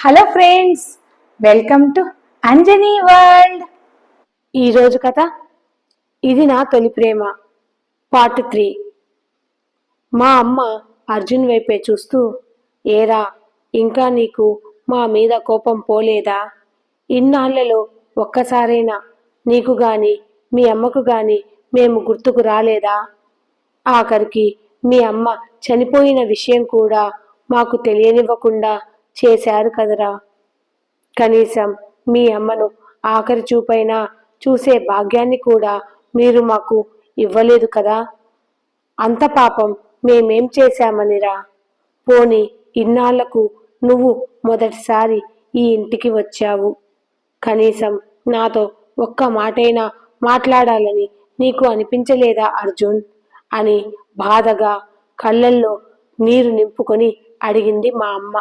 Hello friends welcome to Anjani world. ఈరోజు కథ ఇది నా తొలి ప్రేమ పార్ట్ త్రీ. మా అమ్మ అర్జున్ వైపే చూస్తూ ఏరా ఇంకా నీకు మా మీద కోపం పోలేదా? ఇన్నాళ్ళలో ఒక్కసారైనా నీకు గాని మీ అమ్మకు గాని మేము గుర్తుకు రాలేదా? ఆఖరికి మీ అమ్మ చనిపోయిన విషయం కూడా మాకు తెలియనివ్వకుండా చేశారు కదరా. కనీసం మీ అమ్మను ఆఖరి చూపైనా చూసే భాగ్యాన్ని కూడా మీరు మాకు ఇవ్వలేదు కదా. అంత పాపం మేమేం చేశామనిరా. పోని ఇన్నాళ్ళకు నువ్వు మొదటిసారి ఈ ఇంటికి వచ్చావు. కనీసం నాతో ఒక్క మాటైనా మాట్లాడాలని నీకు అనిపించలేదా అర్జున్? అని బాధగా కళ్ళల్లో నీరు నింపుకొని అడిగింది మా అమ్మ.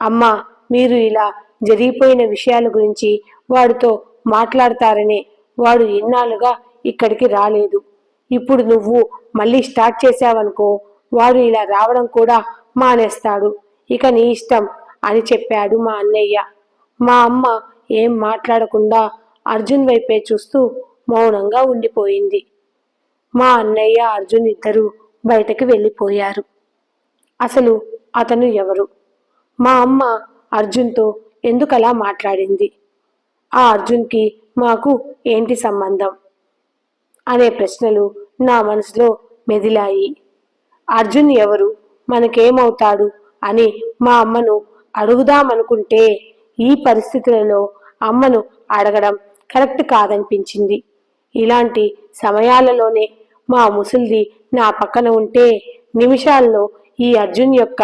అమ్మ మీరు ఇలా జరిగిపోయిన విషయాల గురించి వాడితో మాట్లాడతారనే వాడు ఇన్నాళ్ళుగా ఇక్కడికి రాలేదు. ఇప్పుడు నువ్వు మళ్ళీ స్టార్ట్ చేశావనుకో వాడు ఇలా రావడం కూడా మానేస్తాడు. ఇక నీ ఇష్టం అని చెప్పాడు మా అన్నయ్య. మా అమ్మ ఏం మాట్లాడకుండా అర్జున్ వైపే చూస్తూ మౌనంగా ఉండిపోయింది. మా అన్నయ్య అర్జున్ ఇద్దరు బయటకు వెళ్ళిపోయారు. అసలు అతను ఎవరు? మా అమ్మ అర్జున్తో ఎందుకలా మాట్లాడింది? ఆ అర్జున్కి మాకు ఏంటి సంబంధం? అనే ప్రశ్నలు నా మనసులో మెదిలాయి. అర్జున్ ఎవరు? మనకేమవుతాడు? అని మా అమ్మను అడుగుదామనుకుంటే ఈ పరిస్థితులలో అమ్మను అడగడం కరెక్ట్ కాదనిపించింది. ఇలాంటి సమయాలలోనే మా ముసలిది నా పక్కన ఉంటే నిమిషాల్లో ఈ అర్జున్ యొక్క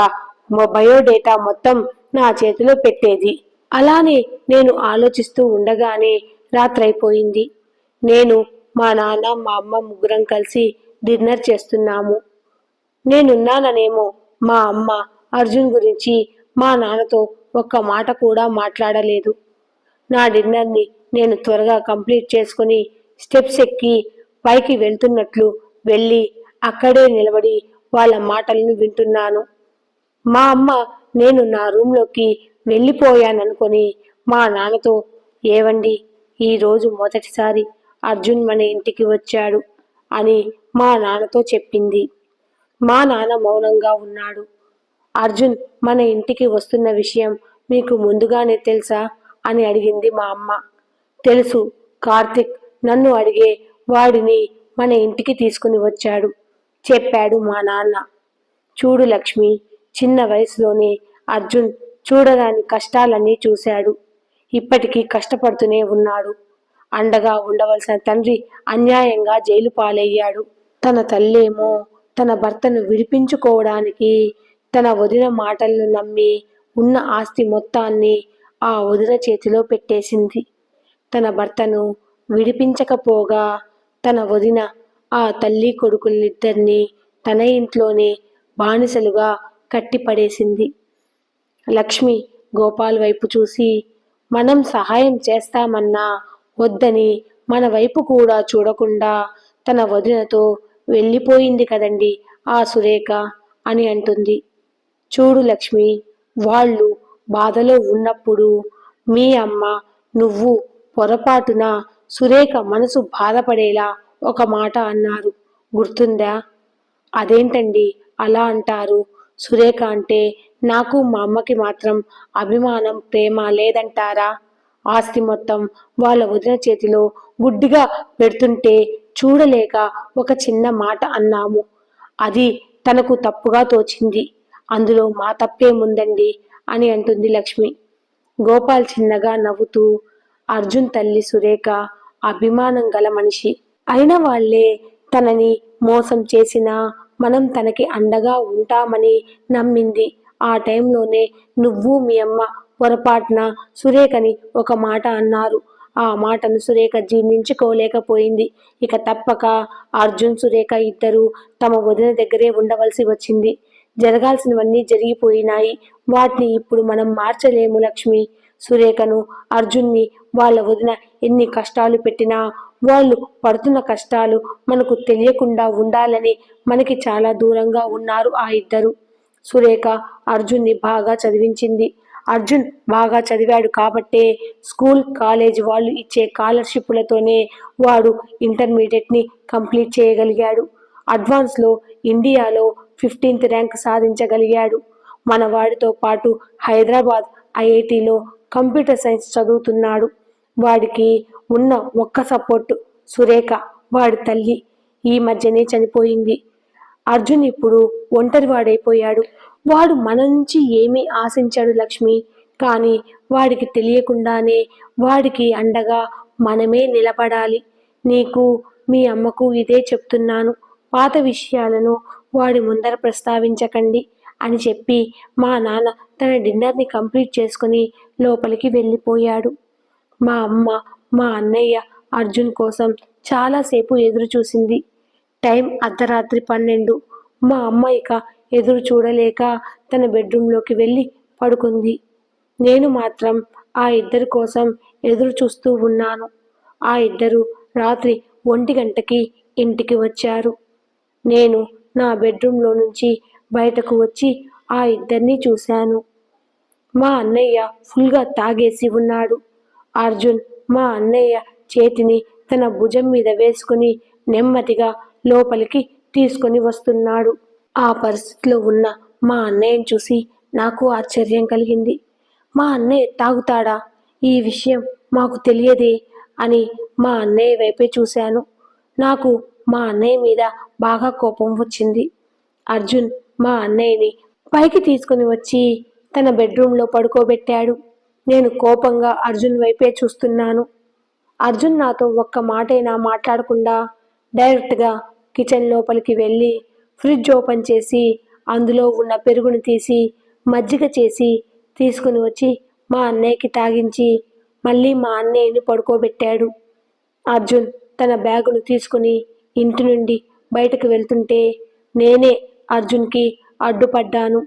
బయోడేటా మొత్తం నా చేతిలో పెట్టేది. అలానే నేను ఆలోచిస్తూ ఉండగానే రాత్రైపోయింది. నేను మా నాన్న మా అమ్మ ముగ్గురం కలిసి డిన్నర్ చేస్తున్నాము. నేనున్నాననేమో మా అమ్మ అర్జున్ గురించి మా నాన్నతో ఒక్క మాట కూడా మాట్లాడలేదు. నా డిన్నర్ని నేను త్వరగా కంప్లీట్ చేసుకుని స్టెప్స్ ఎక్కి పైకి వెళ్తున్నట్లు వెళ్ళి అక్కడే నిలబడి వాళ్ళ మాటలను వింటున్నాను. మా అమ్మ నేను నా రూమ్లోకి వెళ్ళిపోయాననుకొని మా నాన్నతో ఏవండి ఈరోజు మొదటిసారి అర్జున్ మన ఇంటికి వచ్చాడు అని మా నాన్నతో చెప్పింది. మా నాన్న మౌనంగా ఉన్నాడు. అర్జున్ మన ఇంటికి వస్తున్న విషయం మీకు ముందుగానే తెలుసా? అని అడిగింది మా అమ్మ. తెలుసు. కార్తిక్ నన్ను అడిగే వాడిని మన ఇంటికి తీసుకుని వచ్చాడు చెప్పాడు మా నాన్న. చూడు లక్ష్మి చిన్న వయసులోనే అర్జున్ చూడరాని కష్టాలన్నీ చూశాడు. ఇప్పటికీ కష్టపడుతూనే ఉన్నాడు. అండగా ఉండవలసిన తండ్రి అన్యాయంగా జైలు పాలయ్యాడు. తన తల్లేమో తన భర్తను విడిపించుకోవడానికి తన వదిన మాటలను నమ్మి ఉన్న ఆస్తి మొత్తాన్ని ఆ వదిన చేతిలో పెట్టేసింది. తన భర్తను విడిపించకపోగా తన వదిన ఆ తల్లి కొడుకులిద్దరినీ తన ఇంట్లోనే బానిసలుగా కట్టిపడేసింది లక్ష్మి గోపాల్ వైపు చూసి మనం సహాయం చేస్తామన్నా వద్దని మన వైపు కూడా చూడకుండా తన వదినతో వెళ్ళిపోయింది కదండి ఆ సురేఖ అని అంటుంది. చూడు లక్ష్మి వాళ్ళు బాధలో ఉన్నప్పుడు మీ అమ్మ నువ్వు పొరపాటున సురేఖ మనసు బాధపడేలా ఒక మాట అన్నారు. గుర్తుందా? అదేంటండి అలా అంటారు. సురేఖ అంటే నాకు మా అమ్మకి మాత్రం అభిమానం ప్రేమ లేదంటారా? ఆస్తి మొత్తం వాళ్ళ వదిన చేతిలో గుడ్డిగా పెడుతుంటే చూడలేక ఒక చిన్న మాట అన్నాము. అది తనకు తప్పుగా తోచింది. అందులో మా తప్పేముందండి అని అంటుంది లక్ష్మి. గోపాల్ చిన్నగా నవ్వుతూ అర్జున్ తల్లి సురేఖ అభిమానం గల మనిషి. అయిన వాళ్ళే తనని మోసం చేసినా మనం తనకి అండగా ఉంటామని నమ్మింది. ఆ టైంలోనే నువ్వు మీ అమ్మ పొరపాటున సురేఖని ఒక మాట అన్నారు. ఆ మాటను సురేఖ జీర్ణించుకోలేకపోయింది. ఇక తప్పక అర్జున్ సురేఖ ఇద్దరు తమ వదిన దగ్గరే ఉండవలసి వచ్చింది. జరగాల్సినవన్నీ జరిగిపోయినాయి. వాటిని ఇప్పుడు మనం మార్చలేము లక్ష్మి. సురేఖను అర్జున్ని వాళ్ళ వదిన ఎన్ని కష్టాలు పెట్టినా వాళ్ళు పడుతున్న కష్టాలు మనకు తెలియకుండా ఉండాలని మనకి చాలా దూరంగా ఉన్నారు ఆ ఇద్దరు. సురేఖ అర్జున్ని బాగా చదివించింది. అర్జున్ బాగా చదివాడు కాబట్టే స్కూల్ కాలేజ్ వాళ్ళు ఇచ్చే స్కాలర్షిప్లతోనే వాడు ఇంటర్మీడియట్ని కంప్లీట్ చేయగలిగాడు. అడ్వాన్స్లో ఇండియాలో ఫిఫ్టీన్త్ ర్యాంక్ సాధించగలిగాడు. మన వాడితో పాటు హైదరాబాద్ ఐఐటిలో కంప్యూటర్ సైన్స్ చదువుతున్నాడు. వాడికి ఉన్న ఒక్క సపోర్ట్ సురేఖ వాడి తల్లి ఈ మధ్యనే చనిపోయింది. అర్జున్ ఇప్పుడు ఒంటరివాడైపోయాడు వాడు మన నుంచి ఏమీ ఆశించాడు లక్ష్మి. కానీ వాడికి తెలియకుండానే వాడికి అండగా మనమే నిలబడాలి. నీకు మీ అమ్మకు ఇదే చెప్తున్నాను. పాత విషయాలను వాడి ముందర ప్రస్తావించకండి అని చెప్పి మా నాన్న తన డిన్నర్ని కంప్లీట్ చేసుకుని లోపలికి వెళ్ళిపోయాడు. మా అమ్మ మా అన్నయ్య అర్జున్ కోసం చాలాసేపు ఎదురు చూసింది. టైం అర్ధరాత్రి పన్నెండు. మా అమ్మ ఇక ఎదురు చూడలేక తన బెడ్రూమ్లోకి వెళ్ళి పడుకుంది. నేను మాత్రం ఆ ఇద్దరి కోసం ఎదురు చూస్తూ ఉన్నాను. ఆ ఇద్దరు రాత్రి ఒంటి గంటకి ఇంటికి వచ్చారు. నేను నా బెడ్రూమ్లో నుంచి బయటకు వచ్చి ఆ ఇద్దరిని చూశాను. మా అన్నయ్య ఫుల్గా తాగేసి ఉన్నాడు. అర్జున్ మా అన్నయ్య చేతిని తన భుజం మీద వేసుకుని నెమ్మదిగా లోపలికి తీసుకొని వస్తున్నాడు. ఆ పరిస్థితిలో ఉన్న మా అన్నయ్యని చూసి నాకు ఆశ్చర్యం కలిగింది. మా అన్నయ్య తాగుతాడా? ఈ విషయం మాకు తెలియదే అని మా అన్నయ్య వైపే చూశాను. నాకు మా అన్నయ్య మీద బాగా కోపం వచ్చింది. అర్జున్ మా అన్నయ్యని పైకి తీసుకుని వచ్చి తన బెడ్రూమ్లో పడుకోబెట్టాడు. నేను కోపంగా అర్జున్ వైపే చూస్తున్నాను. అర్జున్ నాతో ఒక్క మాటైనా మాట్లాడకుండా డైరెక్ట్గా కిచెన్ లోపలికి వెళ్ళి ఫ్రిడ్జ్ ఓపెన్ చేసి అందులో ఉన్న పెరుగును తీసి మజ్జిగ చేసి తీసుకుని వచ్చి మా అన్నయ్యకి తాగించి మళ్ళీ మా అన్నయ్యని పడుకోబెట్టాడు. అర్జున్ తన బ్యాగును తీసుకుని ఇంటి నుండి బయటకు వెళ్తుంటే నేనే అర్జున్కి అడ్డుపడ్డాను.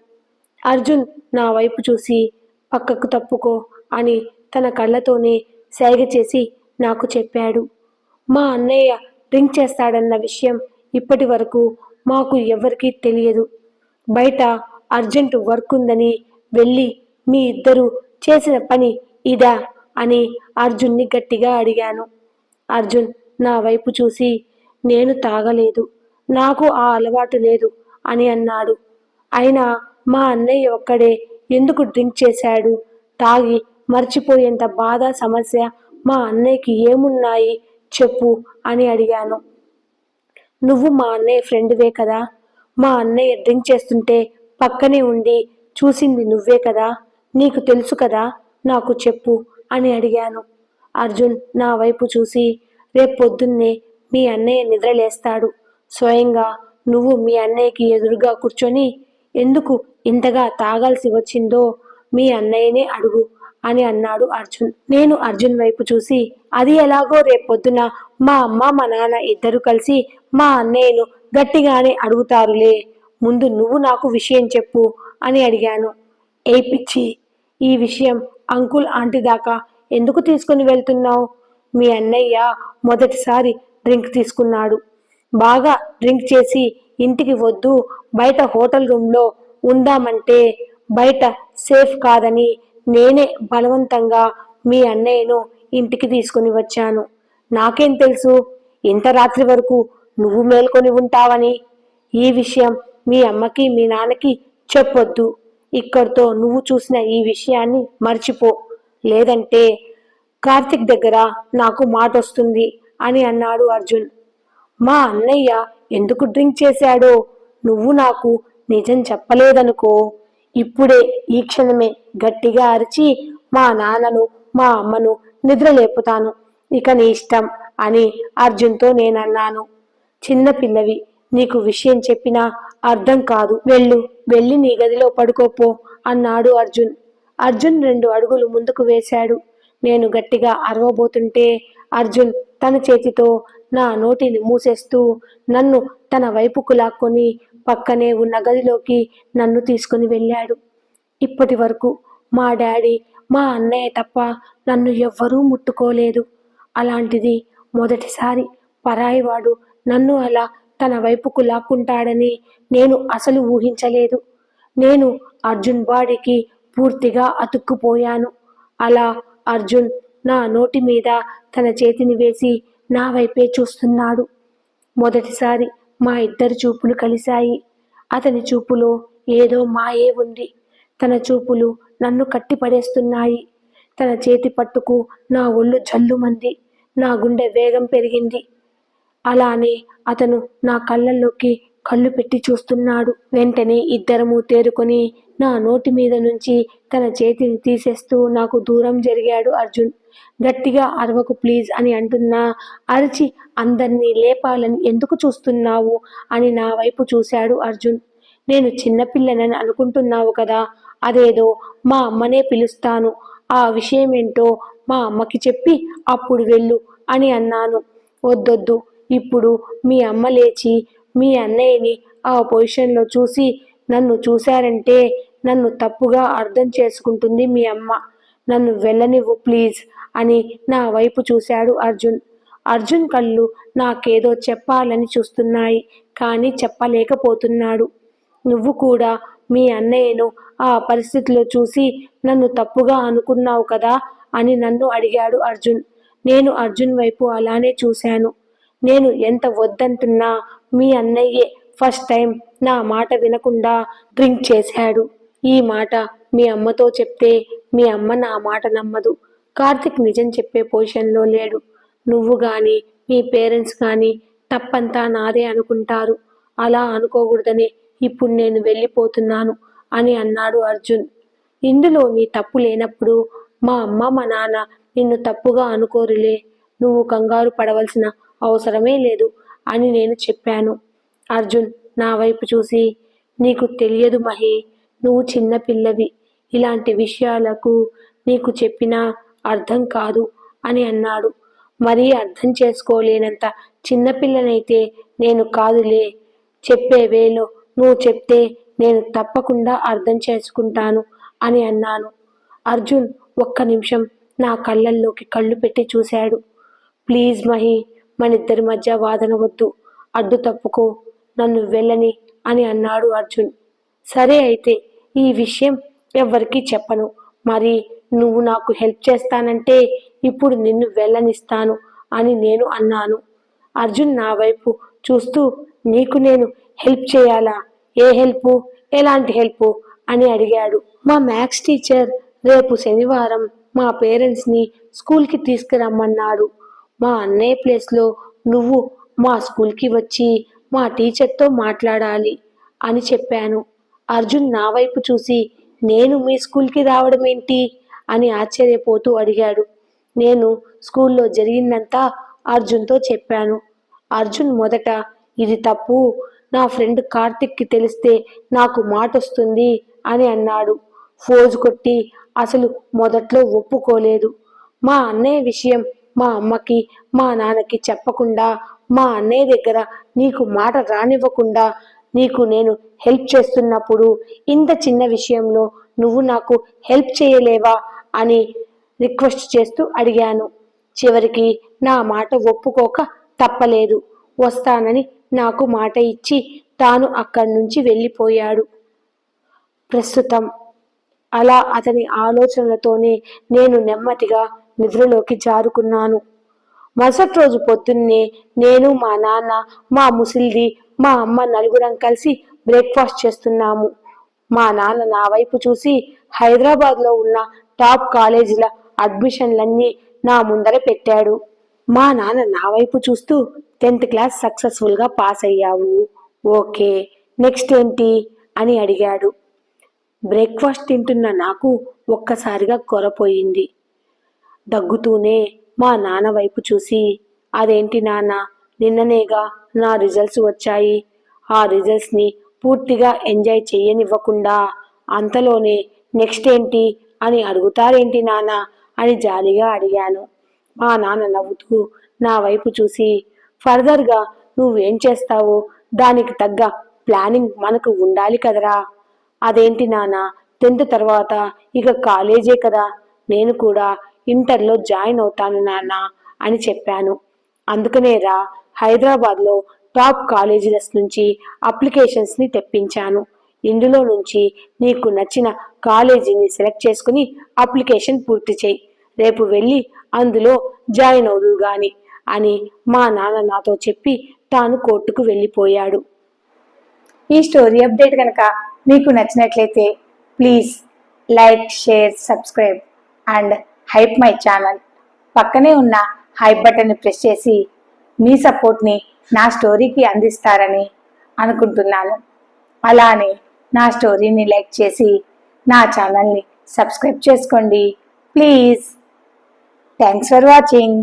అర్జున్ నా వైపు చూసి పక్కకు తప్పుకో అని తన కళ్ళతోనే సైగ చేసి నాకు చెప్పాడు. మా అన్నయ్య డ్రింక్ చేస్తాడన్న విషయం ఇప్పటి వరకు మాకు ఎవరికీ తెలియదు. బయట అర్జెంటు వర్క్ ఉందని వెళ్ళి మీ ఇద్దరు చేసిన పని ఇదా అని అర్జున్ని గట్టిగా అడిగాను. అర్జున్ నా వైపు చూసి నేను తాగలేదు నాకు ఆ అలవాటు లేదు అని అన్నాడు. అయినా మా అన్నయ్య ఒక్కడే ఎందుకు డ్రింక్ చేశాడు? తాగి మర్చిపోయేంత బాధ సమస్య మా అన్నయ్యకి ఏమున్నాయి చెప్పు అని అడిగాను. నువ్వు మా అన్నయ్య ఫ్రెండ్వే కదా? మా అన్నయ్య డ్రింక్ చేస్తుంటే పక్కనే ఉండి చూసింది నువ్వే కదా? నీకు తెలుసు కదా? నాకు చెప్పు అని అడిగాను. అర్జున్ నా వైపు చూసి రేపు పొద్దున్నే మీ అన్నయ్య నిద్రలేస్తాడు. స్వయంగా నువ్వు మీ అన్నయ్యకి ఎదురుగా కూర్చొని ఎందుకు ఇంతగా తాగాల్సి వచ్చిందో మీ అన్నయ్యనే అడుగు అని అన్నాడు అర్జున్. నేను అర్జున్ వైపు చూసి అది ఎలాగో రేపొద్దున మా అమ్మ మా నాన్న ఇద్దరు కలిసి మా అన్నయ్యను గట్టిగానే అడుగుతారులే. ముందు నువ్వు నాకు విషయం చెప్పు అని అడిగాను. ఏ పిచ్చి ఈ విషయం అంకుల్ ఆంటీ దాకా ఎందుకు తీసుకుని వెళ్తున్నావు? మీ అన్నయ్య మొదటిసారి డ్రింక్ తీసుకున్నాడు. బాగా డ్రింక్ చేసి ఇంటికి వద్దు బయట హోటల్ రూమ్లో ఉందామంటే బయట సేఫ్ కాదని నేనే బలవంతంగా మీ అన్నయ్యను ఇంటికి తీసుకుని వచ్చాను. నాకేం తెలుసు? ఇంత రాత్రి వరకు నువ్వు మేల్కొని ఉంటావని. ఈ విషయం మీ అమ్మకి మీ నాన్నకి చెప్పొద్దు. ఇక్కడితో నువ్వు చూసిన ఈ విషయాన్ని మర్చిపో. లేదంటే కార్తిక్ దగ్గర నాకు మాట వస్తుంది అని అన్నాడు అర్జున్. మా అన్నయ్య ఎందుకు డ్రింక్ చేశాడో? నువ్వు నాకు నిజం చెప్పలేదనుకో. ఇప్పుడే ఈ క్షణమే గట్టిగా అరిచి మా నాన్నను మా అమ్మను నిద్రలేపుతాను. ఇక నీ ఇష్టం అని అర్జున్తో నేనన్నాను. చిన్న పిల్లవి నీకు విషయం చెప్పినా అర్థం కాదు. వెళ్ళు వెళ్ళి నీ గదిలో పడుకోపో అన్నాడు అర్జున్. అర్జున్ రెండు అడుగులు ముందుకు వేశాడు. నేను గట్టిగా అరవబోతుంటే అర్జున్ తన చేతితో నా నోటిని మూసేస్తూ నన్ను తన వైపుకు లాక్కొని పక్కనే ఉన్న గదిలోకి నన్ను తీసుకుని వెళ్ళాడు. ఇప్పటి వరకు మా డాడీ మా అన్నయ్య తప్ప నన్ను ఎవ్వరూ ముట్టుకోలేదు. అలాంటిది మొదటిసారి పరాయివాడు నన్ను అలా తన వైపుకు లాక్కుంటాడని నేను అసలు ఊహించలేదు. నేను అర్జున్ బాడీకి పూర్తిగా అతుక్కుపోయాను. అలా అర్జున్ నా నోటి మీద తన చేతిని వేసి నా వైపే చూస్తున్నాడు. మొదటిసారి మా ఇద్దరి చూపులు కలిశాయి. అతని చూపులో ఏదో మాయే ఉంది. తన చూపులు నన్ను కట్టిపడేస్తున్నాయి. తన చేతి పట్టుకు నా ఒళ్ళు జల్లుమంది నా గుండె వేగం పెరిగింది. అలానే అతను నా కళ్ళల్లోకి కళ్ళు పెట్టి చూస్తున్నాడు. వెంటనే ఇద్దరము తేరుకొని నా నోటి మీద నుంచి తన చేతిని తీసేస్తూ నాకు దూరం జరిగాడు అర్జున్. గట్టిగా అరవకు ప్లీజ్ అని అంటున్నా అరిచి అందరినీ లేపాలని ఎందుకు చూస్తున్నావు అని నా వైపు చూశాడు అర్జున్. నేను చిన్నపిల్లనని అనుకుంటున్నావు కదా అదేదో మా అమ్మనే పిలుస్తాను. ఆ విషయం ఏంటో మా అమ్మకి చెప్పి అప్పుడు వెళ్ళు అని అన్నాను. వద్దొద్దు ఇప్పుడు మీ అమ్మ లేచి మీ అన్నయ్యని ఆ పొజిషన్లో చూసి నన్ను చూశారంటే నన్ను తప్పుగా అర్థం చేసుకుంటుంది మీ అమ్మ. నన్ను వెళ్ళనివ్వు ప్లీజ్ అని నా వైపు చూశాడు అర్జున్. అర్జున్ కళ్ళు నాకేదో చెప్పాలని చూస్తున్నాయి కానీ చెప్పలేకపోతున్నాడు. నువ్వు కూడా మీ అన్నయ్యను ఆ పరిస్థితిలో చూసి నన్ను తప్పుగా అనుకున్నావు కదా అని నన్ను అడిగాడు అర్జున్. నేను అర్జున్ వైపు అలానే చూశాను. నేను ఎంత వద్దంటున్నా మీ అన్నయ్యే ఫస్ట్ టైం నా మాట వినకుండా డ్రింక్ చేశాడు. ఈ మాట మీ అమ్మతో చెప్తే మీ అమ్మ నా మాట నమ్మదు. కార్తిక్ నిజం చెప్పే పొజిషన్లో లేడు. నువ్వు కానీ మీ పేరెంట్స్ కానీ తప్పంతా నాదే అనుకుంటారు. అలా అనుకోకూడదనే ఇప్పుడు నేను వెళ్ళిపోతున్నాను అని అన్నాడు అర్జున్. ఇందులో నీ తప్పు లేనప్పుడు మా అమ్మ మా నాన్న నిన్ను తప్పుగా అనుకోరులే. నువ్వు కంగారు పడవలసిన అవసరమే లేదు. అని నేను చెప్పాను. అర్జున్ నా వైపు చూసి నీకు తెలియదు మహి నువ్వు చిన్న పిల్లవి. ఇలాంటి విషయాలకు నీకు చెప్పినా అర్థం కాదు అని అన్నాడు. మరీ అర్థం చేసుకోలేనంత చిన్నపిల్లనైతే నేను కాదులే. చెప్పే వేలో నువ్వు చెప్తే నేను తప్పకుండా అర్థం చేసుకుంటాను అని అన్నాను. అర్జున్ ఒక్క నిమిషం నా కళ్ళల్లోకి కళ్ళు పెట్టి చూశాడు. ప్లీజ్ మహి మనిద్దరి మధ్య వాదన వద్దు. అడ్డు తప్పుకో. నన్ను వెళ్ళని అని అన్నాడు అర్జున్. సరే అయితే ఈ విషయం ఎవ్వరికీ చెప్పను. మరి నువ్వు నాకు హెల్ప్ చేస్తానంటే ఇప్పుడు నిన్ను వెళ్ళనిస్తాను అని నేను అన్నాను. అర్జున్ నా వైపు చూస్తూ నీకు నేను హెల్ప్ చేయాలా? ఏ హెల్ప్? ఎలాంటి హెల్ప్? అని అడిగాడు. మా మ్యాథ్స్ టీచర్ రేపు శనివారం మా పేరెంట్స్ని స్కూల్కి తీసుకురమ్మన్నాడు. మా అన్నయ్య ప్లేస్లో నువ్వు మా స్కూల్కి వచ్చి మా టీచర్తో మాట్లాడాలి అని చెప్పాను. అర్జున్ నా వైపు చూసి నేను మీ స్కూల్కి రావడం ఏంటి? అని ఆశ్చర్యపోతూ అడిగాడు. నేను స్కూల్లో జరిగిందంతా అర్జున్తో చెప్పాను. అర్జున్ మొదట ఇది తప్పు. నా ఫ్రెండ్ కార్తిక్కి తెలిస్తే నాకు మాట వస్తుంది అని అన్నాడు. ఫోజు కొట్టి అసలు మొదట్లో ఒప్పుకోలేదు. మా అన్నయ్య విషయం మా అమ్మకి మా నాన్నకి చెప్పకుండా మా అన్నయ్య దగ్గర నీకు మాట రానివ్వకుండా నీకు నేను హెల్ప్ చేస్తున్నప్పుడు ఇంత చిన్న విషయంలో నువ్వు నాకు హెల్ప్ చేయలేవా అని రిక్వెస్ట్ చేస్తూ అడిగాను. చివరికి నా మాట ఒప్పుకోక తప్పలేదు. వస్తానని నాకు మాట ఇచ్చి తాను అక్కడి నుంచి వెళ్ళిపోయాడు. ప్రస్తుతం అలా అతని ఆలోచనలతోనే నేను నెమ్మదిగా నిద్రలోకి జారుకున్నాను. మరుసటి రోజు పొద్దున్నే నేను మా నాన్న మా ముసిల్ది మా అమ్మ నలుగురం కలిసి బ్రేక్ఫాస్ట్ చేస్తున్నాము. మా నాన్న నా వైపు చూసి హైదరాబాద్లో ఉన్న టాప్ కాలేజీల అడ్మిషన్లన్నీ నా ముందర పెట్టాడు. మా నాన్న నా వైపు చూస్తూ టెన్త్ క్లాస్ సక్సెస్ఫుల్గా పాస్ అయ్యావు. ఓకే నెక్స్ట్ ఏంటి? అని అడిగాడు. బ్రేక్ఫాస్ట్ తింటున్న నాకు ఒక్కసారిగా కొరపోయింది. దగ్గుతూనే మా నాన్న వైపు చూసి అదేంటి నాన్న నిన్ననేగా నా రిజల్ట్స్ వచ్చాయి. ఆ రిజల్ట్స్ని పూర్తిగా ఎంజాయ్ చెయ్యనివ్వకుండా అంతలోనే నెక్స్ట్ ఏంటి అని అడుగుతారేంటి నాన్న అని జాలిగా అడిగాను. మా నాన్న నవ్వుతూ నా వైపు చూసి ఫర్దర్గా నువ్వేం చేస్తావో దానికి తగ్గ ప్లానింగ్ మనకు ఉండాలి కదరా. అదేంటి నాన్న టెన్త్ తర్వాత ఇక కాలేజే కదా. నేను కూడా ఇంటర్లో జాయిన్ అవుతాను నాన్న అని చెప్పాను. అందుకనేరా హైదరాబాద్లో టాప్ కాలేజీలస్ నుంచి అప్లికేషన్స్ని తెప్పించాను. ఇందులో నుంచి నీకు నచ్చిన కాలేజీని సెలెక్ట్ చేసుకుని అప్లికేషన్ పూర్తి చేయి. రేపు వెళ్ళి అందులో జాయిన్ అవుదు గాని అని మా నాన్న నాతో చెప్పి తాను కోర్టుకు వెళ్ళిపోయాడు. ఈ స్టోరీ అప్డేట్ కనుక మీకు నచ్చినట్లయితే please like share subscribe and hype my channel పక్కనే ఉన్న హైప్ బటన్ని ప్రెస్ చేసి మీ సపోర్ట్ని నా స్టోరీకి అందిస్తారని అనుకుంటున్నాను. అలానే నా స్టోరీని లైక్ చేసి నా ఛానల్ని సబ్స్క్రైబ్ చేసుకోండి. Please thanks for watching